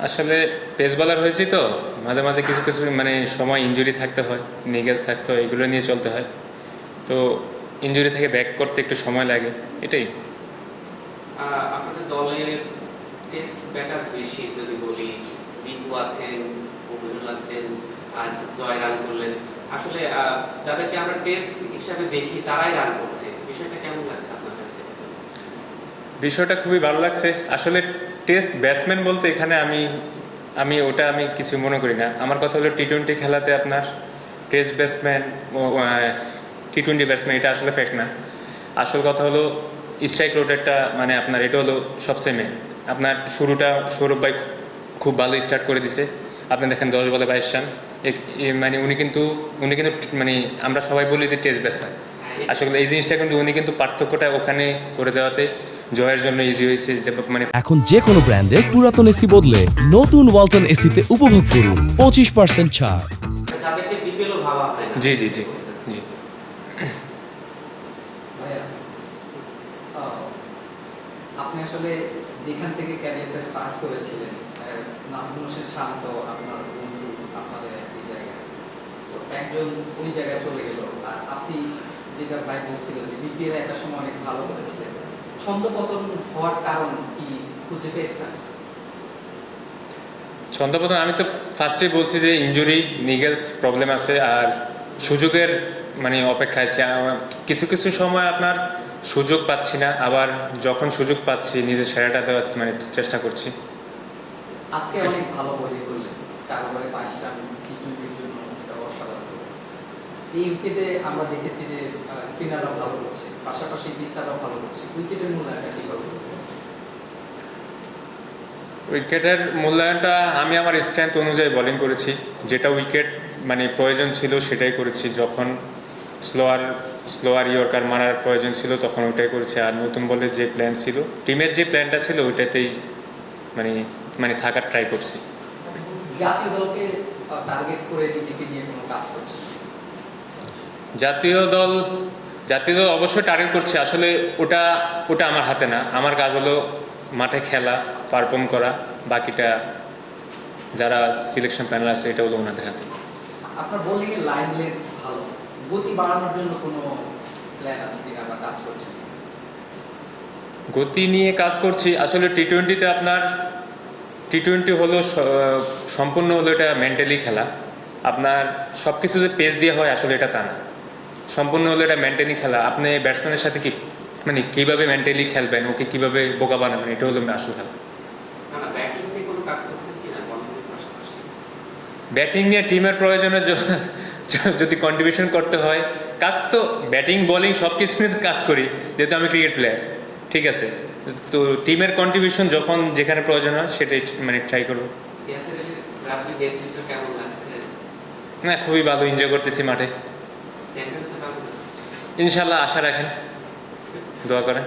আসলে পেস বলার হয়েছি তো মাঝে মাঝে কিছু কিছু মানে সময় ইনজুরি থাকতে হয় নিগেলস থাকতে হয় এগুলো নিয়ে চলতে হয়। তো ইনজুরি থেকে ব্যাক করতে একটু সময় লাগে এটাই। আহ, আপনাদের দলের টেস্ট ব্যাটার বেশি যদি বলি দীপু আছেন অভিনুল আছেন আজ জয় রান করলেন। আসলে যাদেরকে আমরা টেস্ট হিসাবে দেখি তারাই রান করছে। বিষয়টা কেমন লাগছে আপনার কাছে? বিষয়টা খুবই ভালো লাগছে। আসলে টেস্ট ব্যাটসম্যান বলতে এখানে আমি আমি ওটা আমি কিছু মনে করি না। আমার কথা হলো টি টোয়েন্টি খেলাতে আপনার test batsman T twenty batsman এটা আসলে ফ্যাক্ট না। আসল কথা হলো স্ট্রাইক রোটেটটা মানে আপনার এটা হলো সবচেয়ে মেন আপনার শুরুটা সৌরভ ভাই খুব ভালো স্টার্ট করে দিছে। আপনি দেখেন দশ বলে বাইশ রান। মানে উনি কিন্তু উনি কিন্তু মানে আমরা সবাই বলি যে টেস্ট ব্যাটসম্যান আসলে এই জিনিসটা কিন্তু উনি কিন্তু পার্থক্যটা ওখানে করে দেওয়াতে জয়ের জন্য ইজি হয়েছে যে মানে এখন যে কোনো ব্র্যান্ডের পুরাতন এসি বদলে নতুন ওয়ালটন এসিতে উপভোগ করুন পঁচিশ পার্সেন্ট ছাড়। জি জি জি জি। আপনি আসলে যেখান থেকে ক্যারিয়ারটা স্টার্ট করেছিলেন নাজমুল হোসেন শান্ত আপনার বন্ধু আপনাদের একই জায়গায়। তো একজন ওই জায়গায় চলে গেল। আর আপনি যেটা ভাই বলছিলেন যে বিপিএল একটা সময় অনেক ভালো করেছিলেন। ছন্দপতন হওয়ার কারণ কি খুঁজে পেয়েছেন? ছন্দপতন আমি তো ফার্স্টে বলছি যে ইঞ্জুরি নিগেলস প্রবলেম আছে আর সুযোগের মানে অপেক্ষায় কিছু কিছু সময় আপনার সুযোগ পাচ্ছি না আবার যখন সুযোগ পাচ্ছি নিজের সেরাটা দেওয়ার মানে চেষ্টা করছি। আজকে অনেক ভালো বোলিং করলেন চার ওভারে বাইশ রান টি টোয়েন্টির জন্য এটা অসাধারণ এই উইকেটে আমরা দেখেছি যে স্পিনাররা ভালো করছে পাশাপাশি পিসাররাও ভালো করছে। উইকেটের মূল্যায়নটা কীভাবে? উইকেটের মূল্যায়নটা আমি আমার স্ট্রেংথ অনুযায়ী বোলিং করেছি। যেটা উইকেট মানে প্রয়োজন ছিল সেটাই করেছি। যখন স্লোয়ার স্লোয়ার ইয়র্কার মারার প্রয়োজন ছিল তখন ওটাই করেছি। আর নতুন বলে যে প্ল্যান ছিল টিমের যে প্ল্যানটা ছিল ওইটাতেই মানে মানে থাকার ট্রাই করছি। জাতীয় দলকে টার্গেট করে নিজেকে নিয়ে কোনো কাজ করছে। জাতীয় দল জাতীয় দল অবশ্যই টার্গেট করছে। আসলে ওটা ওটা আমার হাতে না। আমার কাজ হলো মাঠে খেলা পারফর্ম করা। বাকিটা যারা সিলেকশন প্যানেল আছে এটা হলো ওনাদের হাতে। আপনার বোলিং এর লাইন লেন্থ ভালো। গতি বাড়ানোর জন্য কোনো প্ল্যান আছে কিনা বা কাজ করছেন গতি নিয়ে কাজ করছি। আসলে টি টোয়েন্টিতে আপনার টি টোয়েন্টি হলো সম্পূর্ণ হলো এটা মেন্টালি খেলা। আপনার সব কিছু যে পেজ দিয়ে হয় আসলে এটা তা না। সম্পূর্ণ হলো এটা মেন্টালি খেলা। আপনি ব্যাটসম্যানের সাথে কি মানে কীভাবে মেন্টালি খেলবেন? ওকে কীভাবে বোকা বানাবেন? এটা হলো আসল খেলা। ব্যাটিং নিয়ে টিমের প্রয়োজনে যদি কন্ট্রিবিউশন করতে হয় কাজ তো ব্যাটিং বোলিং সব কিছু নিয়ে কাজ করি যেহেতু আমি ক্রিকেট প্লেয়ার ঠিক আছে? তো টিমের কন্ট্রিবিউশন যখন যেখানে প্রয়োজন হয় সেটাই মানে ট্রাই করব। না খুবই ভালো এনজয় করতেছি মাঠে চ্যাম্পিয়ন হতে পারব না ইনশাল্লাহ আশা রাখেন। দোয়া করেন।